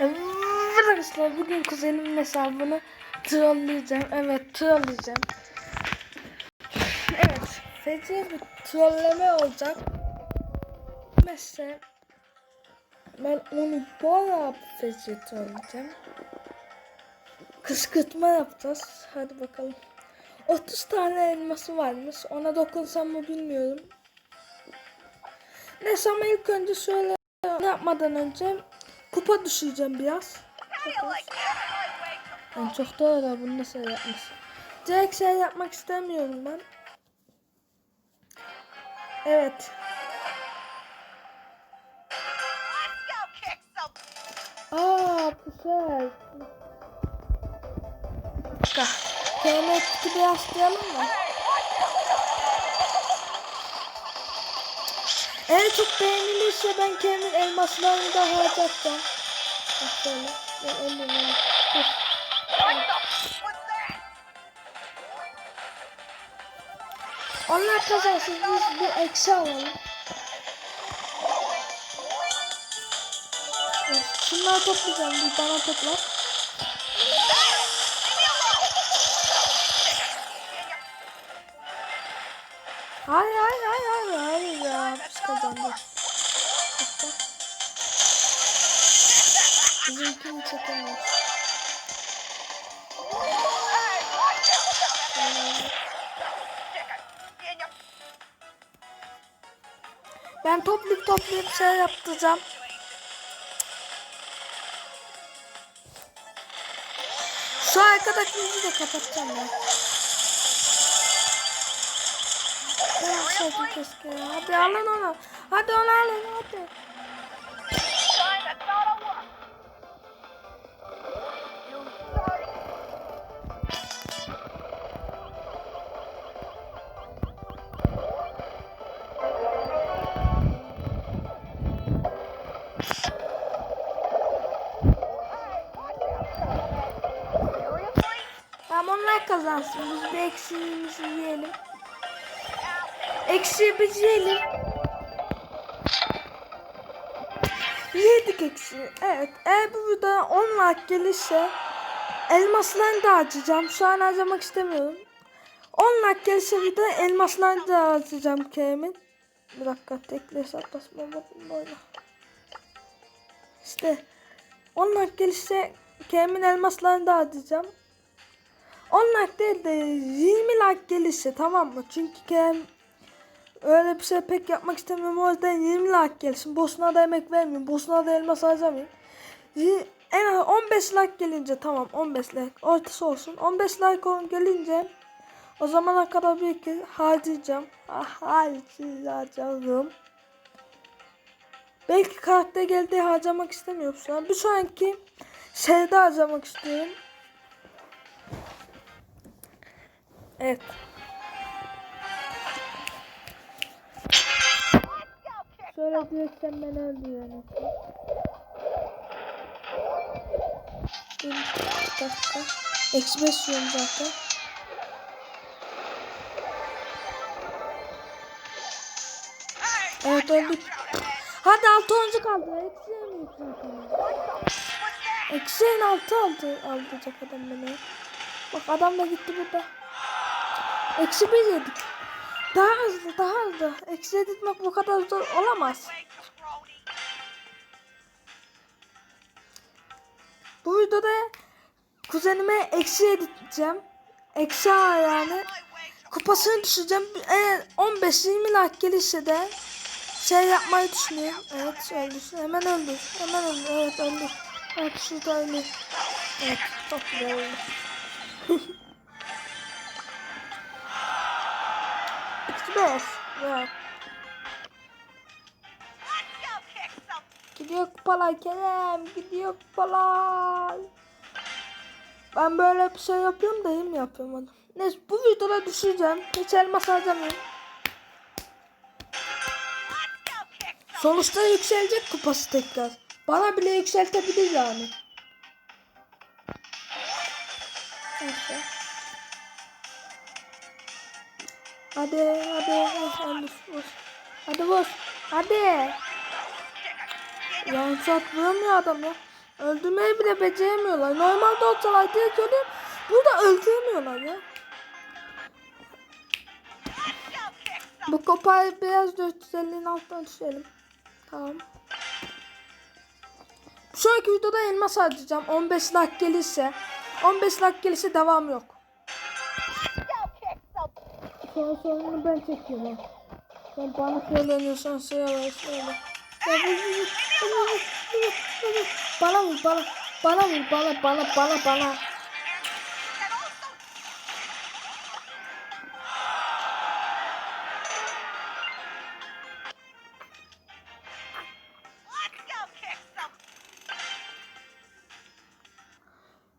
Evet arkadaşlar bugün kuzenimin hesabını trolleyeceğim. Evet trolleyeceğim. Evet feci bir trolleme olacak. Mesela ben onu bayağı feci trolleyeceğim. Kışkırtma yapacağız. Hadi bakalım. 30 tane elması varmış. Ona dokunsam mı bilmiyorum. Neyse ama ilk önce şöyle yapmadan önce kupa düşüreceğim biraz. Çok az. Yani çok doğru bunu nasıl yapmış. Direkt şey yapmak istemiyorum ben. Evet. Aa güzel. Dakika. KM gibi yaslayalım mı? En çok beğenilirse ben kendi elmaslarını da harcayacağım. Bak şöyle. Ben elimi Dur. Onlar kazansın biz bir eksi alalım. Şunları toplayacağım. Bir bana topla. Hayır hayır hayır hayır hayır ya biz kazandık. Bizimkini çekemiyoruz. Ben toplayıp toplayıp şey yaptıracağım. Şu arkadaki yüzü de kapatacağım ben. Ben alsaydım keşke ya. Hadi alın onu. Hadi onu alın hadi. Tamam onlar kazansın. Biz bir eksiğimizi yiyelim. Eksiği biz yiyelim. Yedik eksiği. Evet. Eğer bu videoya 10 like gelirse elmaslarını da harcayacağım. Şu an harcamak istemiyorum. 10 like gelirse video elmaslarını da harcayacağım Kerem'in. Bir dakika tekli hesap basmam böyle. İşte 10 like gelirse Kerem'in elmaslarını da harcayacağım. 10 like değil de 20 like gelirse tamam mı? Çünkü Kerem öyle bir şey pek yapmak istemiyorum. O yüzden 20 like gelsin. Boşuna da emek vermeyeyim. Boşuna da elmas harcamayayım. En az 15 like gelince tamam 15 like ortası olsun. 15 like on gelince o zamana kadar bir ki harcayacağım. Ah, Harcayacağım. Belki karakter geldiği harcamak istemiyorum şu an. Bir sonraki şeyde harcamak istiyorum. Evet. Diyorsan ben öldürüyorum. Bir dakika. Eksi beş yiyorum zaten. Evet öldük. Hadi altı oyuncu kaldı. Eksi mi zaten? Eksi en altı aldı. Alacak adam beni. Bak adam da gitti burada. Eksi bir yedik. Daha hızlı daha hızlı. Eksi yedirtmek bu kadar zor olamaz. Bu videoda kuzenime eksi yedirteceğim. Eksi yani. Kupasını düşüreceğim. Eğer 15-20 like gelirse de şey yapmayı düşünüyorum. Evet öldü. Hemen öldü. Hemen öldü. Evet öldü. Evet şurada öldü. Evet çok güzel öldü. Ya. Gidiyor kupalar Kerem. Gidiyor kupalar. Ben böyle bir şey yapıyorum da mi yapıyorum onu? Neyse bu videoda düşeceğim. Hiç elmas harcamayayım. Sonuçta yükselecek kupası tekrar. Bana bile yükseltebilir yani. Neyse. Hadi hadi hadi vur. Hadi vur. Hadi. Yan saat vuramıyor adam ya. Öldürmeyi bile beceremiyorlar. Normalde olsalar direkt ölüyor. Burada öldüremiyorlar ya. Bu kopayı biraz 450'nin altına düşelim. Tamam. Bir sonraki videoda elmas harcayacağım. 15 like gelirse. 15 like gelirse devam yok. Sonra ben çekiyorum. Ben bana söyleniyorsan söyle söyle. Bana vur bana. Bana vur bana bana bana bana.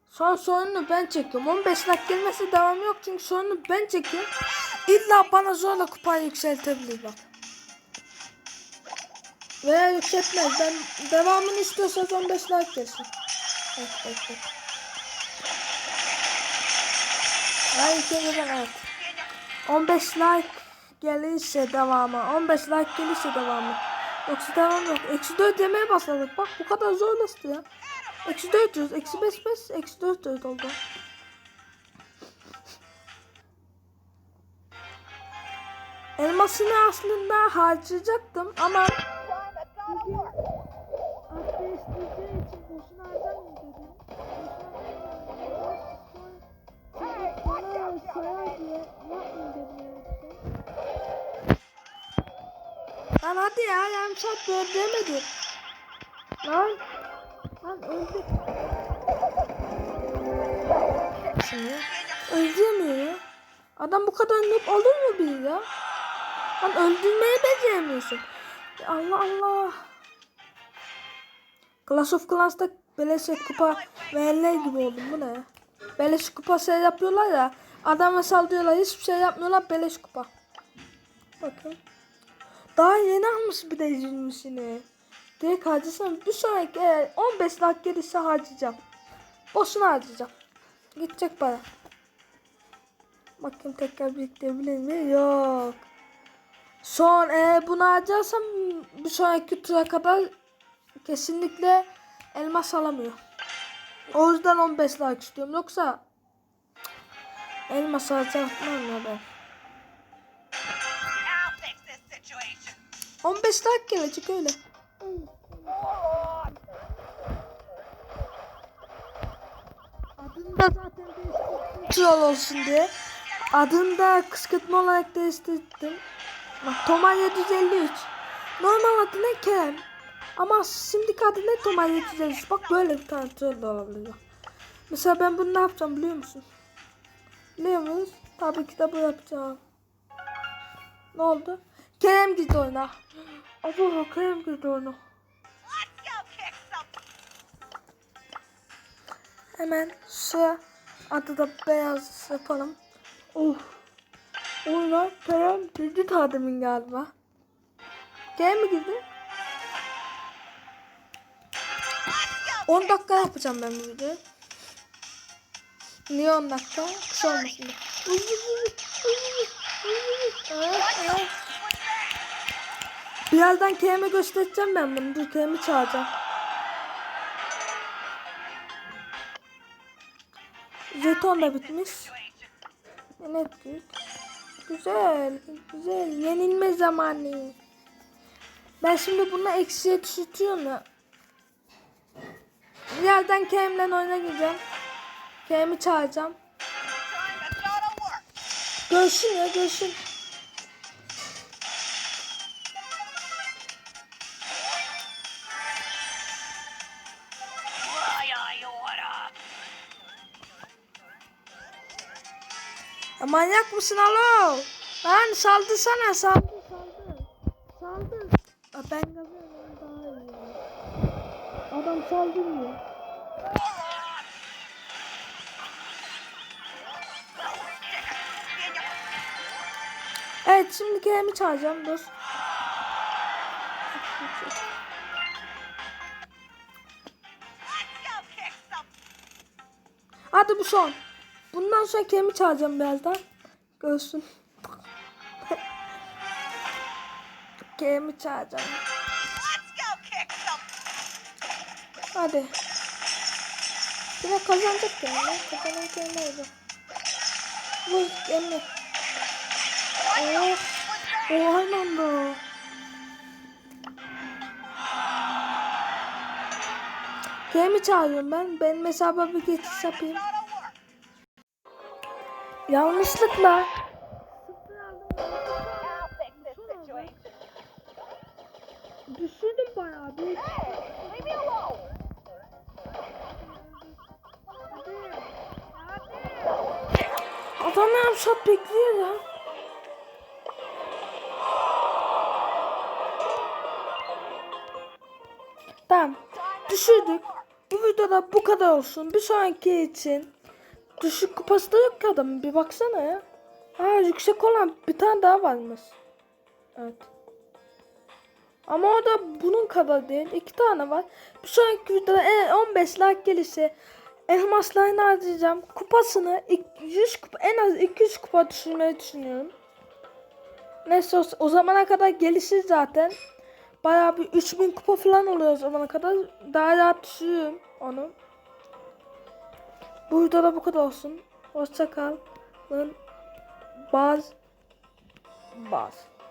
Sonra sorunu ben çekiyorum. 15 like gelmesi devam yok çünkü sorunu ben çekiyorum. İlla bana zorla kupayı yükseltebilir bak. Veya yükseltmez. Ben devamını istiyorsanız 15 like gelsin. Bak bak bak. Hayır gelin evet. 15 like gelirse devamı. 15 like gelirse devamı. Yoksa devam yok. Eksi 4 demeye başladık. Bak bu kadar zor nasıl ya. Eksi 400, eksi 5 5, eksi 400 oldu. Elmasını aslında harcayacaktım ama Atleştirdiği için boşuna harcamayayım. Lan hadi ya yarım saat böyle demedim. Lan. Lan öldü. Şimdi öldüremiyor ya. Adam bu kadar noob olur mu bir ya? Lan öldürmeyi beceremiyorsun. Allah Allah. Clash of Clans'ta beleş kupa verenler gibi oldum bu ne? Beleş kupa şey yapıyorlar ya. Adama saldırıyorlar hiçbir şey yapmıyorlar beleş kupa. Bakın. Daha yeni almış bir de 20'sini. Direkt harcasam bir sonraki eğer 15 like gelirse harcayacağım. Boşuna harcayacağım. Gidecek para. Bakayım tekrar biriktirebilir mi? Yok. Son eğer bunu harcarsam bir sonraki tura kadar kesinlikle elmas alamıyor. O yüzden 15 like istiyorum. Yoksa elmas harcatmam ya ben. 15 like gelecek öyle. Adını da zaten değiştirdim. Troll olsun diye. Adını da kıskırtma olarak değiştirdim. Bak Toma 753. Normal adı ne Kerem? Ama şimdiki adı ne Toma 753. Bak böyle bir troll de olabilir. Mesela ben bunu ne yapacağım biliyor musun? Biliyor musunuz? Tabii ki de bu yapacağım. Ne oldu? Kerem girdi oyuna. Abo Kerem girdi oyuna. Hemen şu adı da beyaz yapalım. Of. Oyuna Kerem girdi tadimin galiba. Kerem mi girdi? 10 dakika yapacağım ben bu videoyu. Niye 10 dakika? Kısa olmasın evet. Birazdan Kerem'e göstereceğim ben bunu. Dur Kerem'i çağıracağım. Jeton da bitmiş. Evet büyük. Güzel. Güzel. Yenilme zamanı. Ben şimdi bunu eksiye ya. Birazdan Kerem'le oyuna gireceğim. Kerem'i çağıracağım. Görsün ya görsün. Ya manyak mısın alo? Lan saldı sana saldı saldı. Saldı. Aa, ben kazanıyorum daha iyi. Adam saldırmıyor. Evet şimdi Kerem'i çağıracağım dur. Hadi bu son. Bundan sonra Kerem'i çağıracağım birazdan. Görsün. Kerem'i çağıracağım. Hadi. Yine kazanacak yani. Kazanan kelime oldu. Bu Emre. Oh. Oh aynı anda. Kelime çağırıyorum ben. Benim hesaba bir geçiş yapayım. Yanlışlıkla düşürdüm bayağı bir. Adam yarım saat bekliyor ya. Tamam. Düşürdük. Bu videoda bu kadar olsun. Bir sonraki için düşük kupası da yok ki adamın. Bir baksana ya. Ha yüksek olan bir tane daha varmış. Evet. Ama o da bunun kadar değil. İki tane var. Bir sonraki videoda en 15 like gelirse elmaslarını harcayacağım. Kupasını ik- 100 kupa, en az 200 kupa düşürmeyi düşünüyorum. Neyse o, o zamana kadar gelişir zaten. Bayağı bir 3000 kupa falan oluyor o zamana kadar. Daha rahat düşürürüm onu. Bu videoda bu kadar olsun. Hoşça kalın. Baz. Baz.